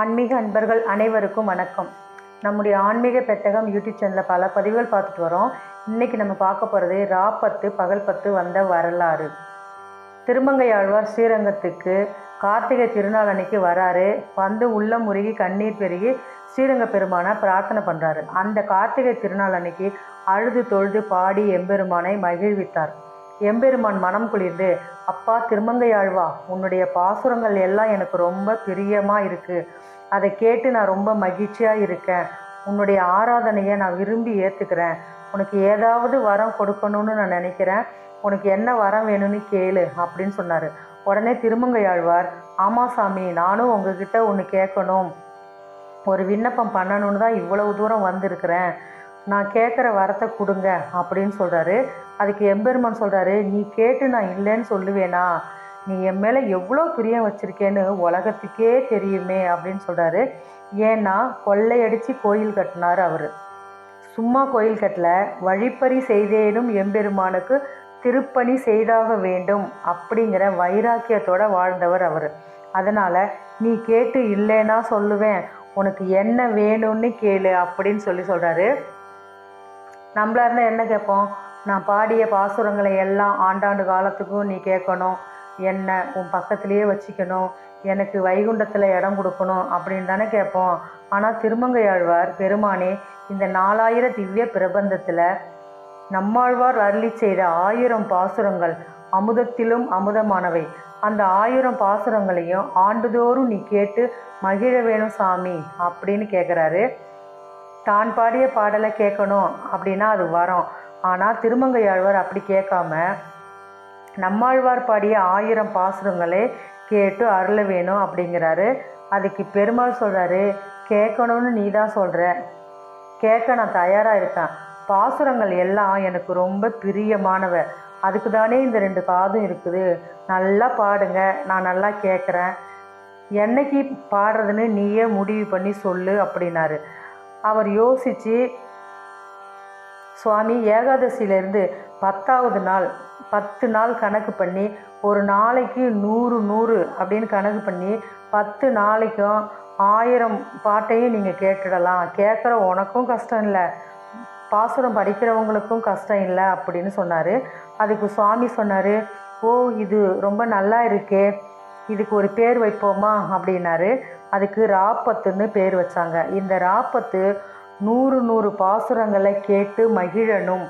ஆன்மீக அன்பர்கள் அனைவருக்கும் வணக்கம். நம்முடைய ஆன்மீக பெட்டகம் யூடியூப் சேனலில் பல பதிவுகள் பார்த்துட்டு வரோம். இன்றைக்கி நம்ம பார்க்க போகிறது ரா பத்து பகல் பத்து வந்த வரலாறு. திருமங்கையாழ்வார் ஸ்ரீரங்கத்துக்கு கார்த்திகை திருநாள் அன்னைக்கு வராரு. வந்து உள்ளம் முருகி கண்ணீர் பெருகி ஸ்ரீரங்க பெருமானை பிரார்த்தனை பண்ணுறாரு அந்த கார்த்திகை திருநாள் அன்னைக்கு அழுது தொழுது பாடி எம்பெருமானை மகிழ்வித்தார். எம்பெருமான் மனம் குளிர்ந்து அப்பா திருமங்கையாழ்வா உன்னுடைய பாசுரங்கள் எல்லாம் எனக்கு ரொம்ப பிரியமாக இருக்குது அதை கேட்டு நான் ரொம்ப மகிழ்ச்சியாக இருக்கேன். உன்னுடைய ஆராதனையை நான் விரும்பி ஏற்றுக்கிறேன் உனக்கு ஏதாவது வரம் கொடுக்கணும்னு நான் நினைக்கிறேன். உனக்கு என்ன வரம் வேணும்னு கேளு அப்படின்னு சொன்னார். உடனே திருமங்கையாழ்வார் ஆமாம் சாமி நானும் உங்ககிட்ட ஒன்று கேட்கணும். ஒரு விண்ணப்பம் பண்ணணும்னு தான் இவ்வளவு தூரம் வந்திருக்கிறேன். நான் கேட்குற வரத்தை கொடுங்க அப்படின்னு சொல்கிறாரு அதுக்கு எம்பெருமான் சொல்கிறாரு நீ கேட்டு நான் இல்லைன்னு சொல்லுவேனா? நீ என் மேலே எவ்வளோ பிரியம் வச்சுருக்கேன்னு உலகத்துக்கே தெரியுமே அப்படின்னு சொல்கிறாரு ஏன்னா கொள்ளையடித்து கோயில் கட்டினார் அவர். சும்மா கோயில் கட்டல வழிப்பறி செய்தேனும் எம்பெருமானுக்கு திருப்பணி செய்தாக வேண்டும் அப்படிங்கிற வைராக்கியத்தோட வாழ்ந்தவர் அவர். அதனால் நீ கேட்டு இல்லைன்னா சொல்லுவேன் உனக்கு என்ன வேணும்னு கேளு அப்படின்னு சொல்லி சொல்கிறாரு நம்மளா இருந்தால் என்ன கேட்போம்? நான் பாடிய பாசுரங்களை எல்லாம் ஆண்டாண்டு காலத்துக்கும் நீ கேட்கணும். என்ன உன் பக்கத்துலேயே வச்சுக்கணும். எனக்கு வைகுண்டத்தில் இடம் கொடுக்கணும் அப்படின்னு தானே கேட்போம். ஆனால் திருமங்கையாழ்வார் பெருமானே இந்த நாலாயிர திவ்ய பிரபந்தத்தில் நம்மாழ்வார் அருளி செய்த ஆயிரம் பாசுரங்கள் அமுதத்திலும் அமுதமானவை. அந்த ஆயிரம் பாசுரங்களையும் ஆண்டுதோறும் நீ கேட்டு மகிழ வேணும் சாமி அப்படின்னு கேட்குறாரு தான் பாடிய பாடலை கேட்கணும் அப்படின்னா அது வரும். ஆனால் திருமங்கையாழ்வார் அப்படி கேட்காம நம்மாழ்வார் பாடிய ஆயிரம் பாசுரங்களே கேட்டு அருள வேணும் அப்படிங்கிறாரு. அதுக்கு பெருமாள் சொல்கிறாரு கேட்கணும்னு நீ தான் சொல்கிற கேட்க நான் தயாராக இருக்கேன். பாசுரங்கள் எல்லாம் எனக்கு ரொம்ப பிரியமானவ. அதுக்கு தானே இந்த ரெண்டு காதும் இருக்குது. நல்லா பாடுங்க. நான் நல்லா கேட்குறேன். என்னைக்கு பாடுறதுன்னு நீயே முடிவு பண்ணி சொல்லு அப்படின்னாரு. அவர் யோசித்து சுவாமி ஏகாதசியிலேருந்து பத்தாவது நாள் பத்து நாள் கணக்கு பண்ணி ஒரு நாளைக்கு நூறு நூறு அப்படின்னு கணக்கு பண்ணி பத்து நாளைக்கும் ஆயிரம் பாட்டையும் நீங்கள் கேட்டுடலாம். கேட்குற உனக்கும் கஷ்டம் இல்லை. பாசுரம் படிக்கிறவங்களுக்கும் கஷ்டம் இல்லை அப்படின்னு சொன்னார். அதுக்கு சுவாமி சொன்னார் ஓ இது ரொம்ப நல்லா இருக்கே. இதுக்கு ஒரு பேர் வைப்போமா அப்படின்னாரு. அதுக்கு ராப்பத்துன்னு பேர் வச்சாங்க. இந்த ராப்பத்து நூறு நூறு பாசுரங்களை கேட்டு மகிழணும்.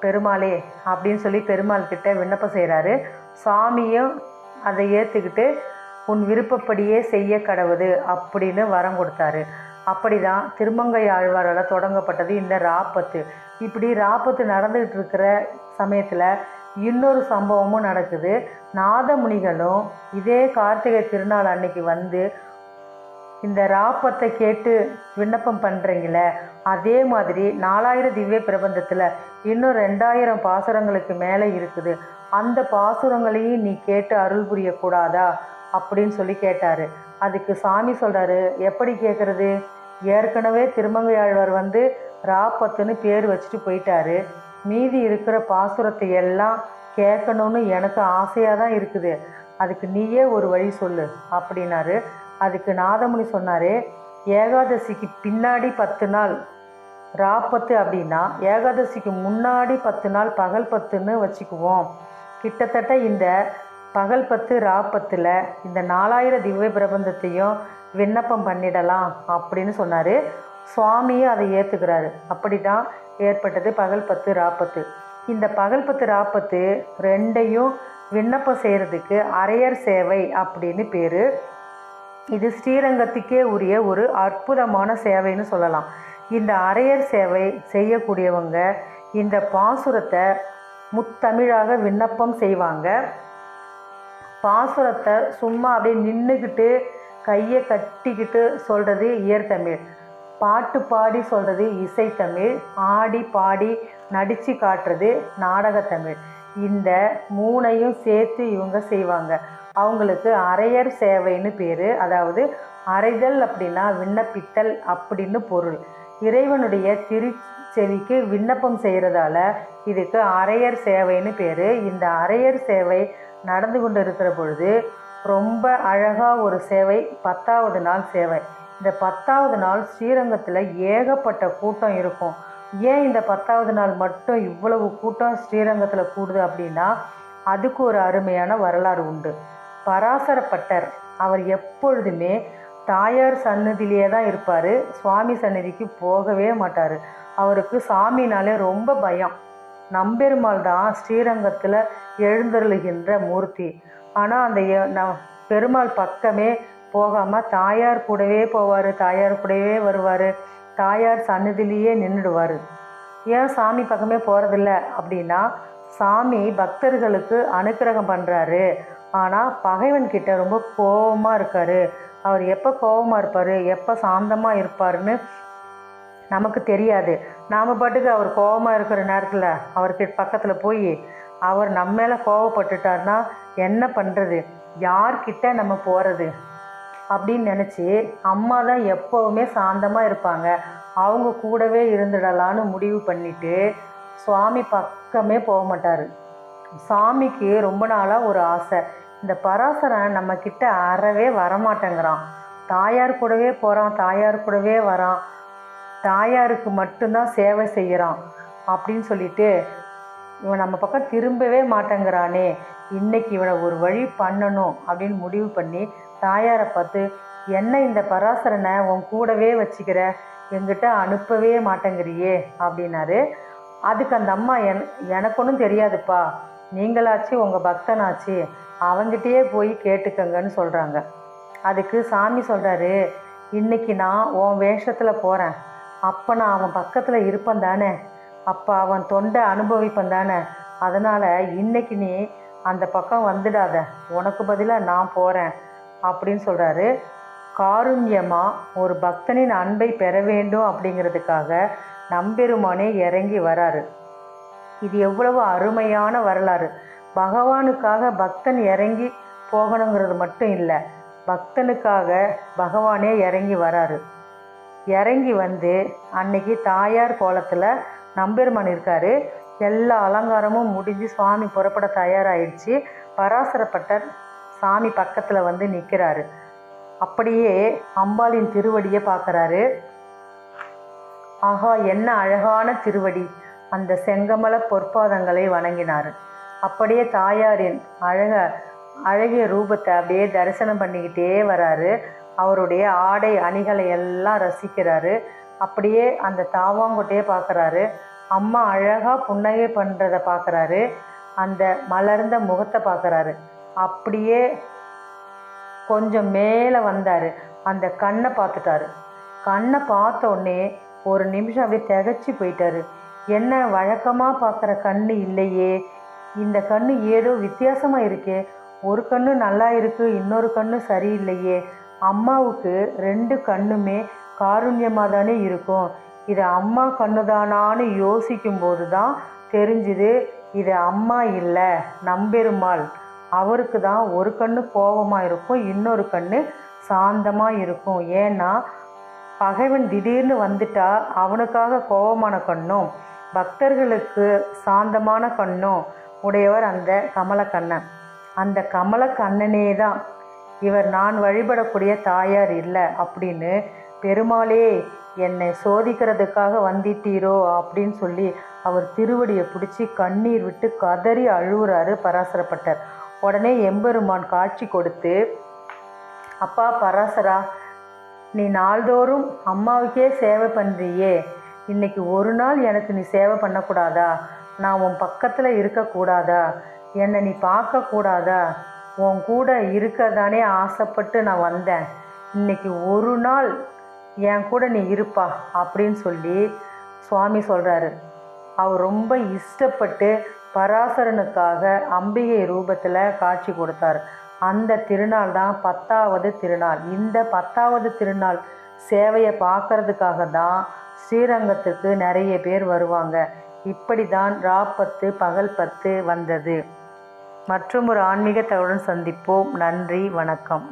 பெருமாளே அப்படின்னு சொல்லி பெருமாள் கிட்ட விண்ணப்பம் செய்கிறாரு சாமியும் அதை ஏற்றுக்கிட்டு உன் விருப்பப்படியே செய்ய கடவுது அப்படின்னு வரம் கொடுத்தாரு. அப்படிதான் திருமங்கை ஆழ்வாரால் தொடங்கப்பட்டது இந்த ராப்பத்து. இப்படி ராப்பத்து நடந்துகிட்டு இருக்கிற சமயத்தில் இன்னொரு சம்பவமும் நடக்குது. நாதமுனிகளும் இதே கார்த்திகை திருநாள் அன்னைக்கு வந்து இந்த ராப்பத்தை கேட்டு விண்ணப்பம் பண்ணுறீங்கள அதே மாதிரி நாலாயிரம் திவ்ய பிரபந்தத்தில் இன்னும் ரெண்டாயிரம் பாசுரங்களுக்கு மேலே இருக்குது. அந்த பாசுரங்களையும் நீ கேட்டு அருள் புரியக்கூடாதா? அப்படின்னு சொல்லி கேட்டார். அதுக்கு சாமி சொல்கிறாரு எப்படி கேட்குறது ஏற்கனவே திருமங்கையாழ்வார் வந்து ராப்பத்துன்னு பேர் வச்சுட்டு போயிட்டாரு. மீதி இருக்கிற பாசுரத்தை எல்லாம் கேட்கணும்னு எனக்கு ஆசையாக தான் இருக்குது. அதுக்கு நீயே ஒரு வழி சொல்லு அப்படின்னாரு. அதுக்கு நாதமுனி சொன்னார் ஏகாதசிக்கு பின்னாடி பத்து நாள். ராப்பத்து அப்படின்னா ஏகாதசிக்கு முன்னாடி பத்து நாள் பகல் பத்துன்னு வச்சுக்குவோம். கிட்டத்தட்ட இந்த பகல் பத்து ராப்பத்தில் இந்த நாலாயிரம் திவ்ய பிரபந்தத்தையும் விண்ணப்பம் பண்ணிடலாம் அப்படின்னு சொன்னார். சுவாமியும் அதை ஏற்றுக்கிறாரு அப்படி தான் ஏற்பட்டது பகல் பத்து ராப்பத்து இந்த பகல் பத்து ராப்பத்து ரெண்டையும் விண்ணப்பம் செய்கிறதுக்கு அரையர் சேவை அப்படின்னு பேர். இது ஸ்ரீரங்கத்துக்கே உரிய ஒரு அற்புதமான சேவைன்னு சொல்லலாம். இந்த அரையர் சேவை செய்யக்கூடியவங்க இந்த பாசுரத்தை முத்தமிழாக விண்ணப்பம் செய்வாங்க. பாசுரத்தை சும்மா அப்படியே நின்றுக்கிட்டு கையை கட்டிக்கிட்டு சொல்கிறது இயற்தமிழ் பாட்டு பாடி சொல்கிறது இசைத்தமிழ் ஆடி பாடி நடித்து காட்டுறது நாடகத்தமிழ். இந்த மூணையும் சேர்த்து இவங்க செய்வாங்க. அவங்களுக்கு அரையர் சேவைன்னு பேர். அதாவது அறைதல் அப்படின்னா விண்ணப்பித்தல் அப்படின்னு பொருள். இறைவனுடைய திருச்செவிக்கு விண்ணப்பம் செய்கிறதால இதுக்கு அரையர் சேவைன்னு பேர். இந்த அரையர் சேவை நடந்து கொண்டு இருக்கிற பொழுது ரொம்ப அழகாக ஒரு சேவை பத்தாவது நாள் சேவை. இந்த பத்தாவது நாள் ஸ்ரீரங்கத்தில் ஏகப்பட்ட கூட்டம் இருக்கும். ஏன் இந்த பத்தாவது நாள் மட்டும் இவ்வளவு கூட்டம் ஸ்ரீரங்கத்தில் கூடுது அப்படின்னா அதுக்கு ஒரு அருமையான வரலாறு உண்டு. பராசரப்பட்டர் அவர் எப்பொழுதுமே தாயார் சன்னதியிலே தான் இருப்பார். சுவாமி சன்னதிக்கு போகவே மாட்டார். அவருக்கு சாமினாலே ரொம்ப பயம். நம்பெருமாள் தான் ஸ்ரீரங்கத்தில் எழுந்தருளுகின்ற மூர்த்தி. ஆனால் அந்த ந- பெருமாள் பக்கமே போகாமல் தாயார் கூடவே போவார் தாயார் கூடவே வருவார். தாயார் சன்னதிலேயே நின்றுடுவார் ஏன் சாமி பக்கமே போகிறதில்ல அப்படின்னா சாமி பக்தர்களுக்கு அனுக்கிரகம் பண்ணுறாரு ஆனால் பகைவன்கிட்ட ரொம்ப கோபமாக இருக்கார். அவர் எப்போ கோபமாக இருப்பார் எப்போ சாந்தமாக இருப்பாருன்னு நமக்கு தெரியாது. நாம் பாட்டுக்கு அவர் கோபமாக இருக்கிற நேரத்தில் அவருக்கு பக்கத்தில் போய் அவர் நம்ம மேலே கோவப்பட்டுட்டார்னா என்ன பண்ணுறது யார்கிட்ட நம்ம போகிறது அப்படின்னு நினச்சி அம்மா தான் எப்போவுமே சாந்தமாக இருப்பாங்க. அவங்க கூடவே இருந்துடலான்னு முடிவு பண்ணிவிட்டு சுவாமி பக்கமே போக மாட்டார். சாமிக்கு ரொம்ப நாளாக ஒரு ஆசை. இந்த பராசரன் நம்ம அறவே வரமாட்டேங்கிறான். தாயார் கூடவே போகிறான் தாயார் கூடவே வரான். தாயாருக்கு மட்டும்தான் சேவை செய்கிறான் அப்படின்னு சொல்லிட்டு இவன் நம்ம பக்கம் திரும்பவே மாட்டேங்கிறானே. இன்னைக்கு இவனை ஒரு வழி பண்ணணும் அப்படின்னு முடிவு பண்ணி தாயாரை பார்த்து என்ன இந்த பராசரனை உன் கூடவே வச்சுக்கிற? எங்கிட்ட அனுப்பவே மாட்டேங்கிறியே அப்படின்னாரு. அதுக்கு அந்த அம்மா என் எனக்கு ஒன்றும் தெரியாதுப்பா. நீங்களாச்சு உங்கள் பக்தனாச்சு. அவங்கிட்டயே போய் கேட்டுக்கங்கன்னு சொல்கிறாங்க அதுக்கு சாமி சொல்கிறாரு இன்னைக்கு நான் உன் வேஷத்தில் போகிறேன் அப்போ நான் அவன் பக்கத்தில் இருப்பேன் தானே. அப்போ அவன் தொண்டை அனுபவிப்பேன் தானே. அதனால் இன்னைக்கு நீ அந்த பக்கம் வந்துடாத. உனக்கு பதிலாக நான் போகிறேன் அப்படின்னு சொல்கிறாரு காருண்யமாக ஒரு பக்தனின் அன்பை பெற வேண்டும் அப்படிங்கிறதுக்காக நம்பெருமானே இறங்கி வராரு. இது எவ்வளவு அருமையான வரலாறு. பகவானுக்காக பக்தன் இறங்கி போகணுங்கிறது மட்டும் இல்லை பக்தனுக்காக பகவானே இறங்கி வராரு. இறங்கி வந்து அன்னைக்கு தாயார் கோலத்தில் நம்பெருமான் இருக்காரு. எல்லா அலங்காரமும் முடிஞ்சு சுவாமி புறப்பட தயாராகிடுச்சு பராசரப்பட்டர் சாமி பக்கத்தில் வந்து நிற்கிறாரு அப்படியே அம்பாளின் திருவடியை பார்க்குறாரு. ஆஹா என்ன அழகான திருவடி. அந்த செங்கமல பொற்பாதங்களை வணங்கினார். அப்படியே தாயாரின் அழக அழகிய ரூபத்தை அப்படியே தரிசனம் பண்ணிக்கிட்டே வராரு. அவருடைய ஆடை அணிகளை எல்லாம் ரசிக்கிறாரு. அப்படியே அந்த தாவாங்கொட்டையே பார்க்குறாரு. அம்மா அழகாக புன்னகை பண்ணுறதை பார்க்குறாரு. அந்த மலர்ந்த முகத்தை பார்க்குறாரு. அப்படியே கொஞ்சம் மேலே வந்தார். அந்த கண்ணை பார்த்துட்டாரு. கண்ணை பார்த்த உடனே ஒரு நிமிஷம் அப்படியே திகச்சு போயிட்டாரு. என்ன வழக்கமாக பார்க்குற கண்ணு இல்லையே. இந்த கண்ணு ஏதோ வித்தியாசமாக இருக்கே. ஒரு கண்ணு நல்லா இருக்குது இன்னொரு கண்ணு சரியில்லையே. அம்மாவுக்கு ரெண்டு கண்ணுமே காருண்யமாக தானே இருக்கும். இது அம்மா கண்ணு தானான்னு யோசிக்கும்போது தான் தெரிஞ்சுது இது அம்மா இல்லை நம்பெருமாள். அவருக்கு தான் ஒரு கண்ணு கோபமாக இருக்கும் இன்னொரு கண்ணு சாந்தமாக இருக்கும். ஏன்னா பகைவன் திடீர்னு வந்துட்டா அவனுக்காக கோபமான கண்ணும் பக்தர்களுக்கு சாந்தமான கண்ணும் உடையவர் அந்த கமலக்கண்ணன். அந்த கமலக்கண்ணனே தான். இவர் நான் வழிபடக்கூடிய தாயார் இல்லை அப்படின்னு பெருமாளே என்னை சோதிக்கிறதுக்காக வந்திட்டீரோ அப்படின்னு சொல்லி அவர் திருவடியை பிடிச்சி கண்ணீர் விட்டு கதறி அழுவுறாரு பராசரப்பட்டர். உடனே எம்பெருமான் காட்சி கொடுத்து அப்பா பராசரா நீ நாள்தோறும் அம்மாவுக்கே சேவை பண்ணுறியே இன்னைக்கு ஒரு நாள் எனக்கு நீ சேவை பண்ணக்கூடாதா? நான் உன் பக்கத்தில் இருக்கக்கூடாதா? என்னை நீ பார்க்கக்கூடாதா? உன் கூட இருக்கதானே ஆசைப்பட்டு நான் வந்தேன். இன்னைக்கு ஒரு நாள் என் கூட நீ இருப்பா அப்படின்னு சொல்லி சுவாமி சொல்கிறாரு அவர் ரொம்ப இஷ்டப்பட்டு பராசரனுக்காக அம்பிகை ரூபத்தில் காட்சி கொடுத்தார். அந்த திருநாள் தான் பத்தாவது திருநாள். இந்த பத்தாவது திருநாள் சேவையை பார்க்கறதுக்காக தான் ஸ்ரீரங்கத்துக்கு நிறைய பேர் வருவாங்க. இப்படி தான் ராப்பத்து பகல் பத்து வந்தது. மற்றும் ஒரு ஆன்மீக தகவலுடன் சந்திப்போம். நன்றி வணக்கம்.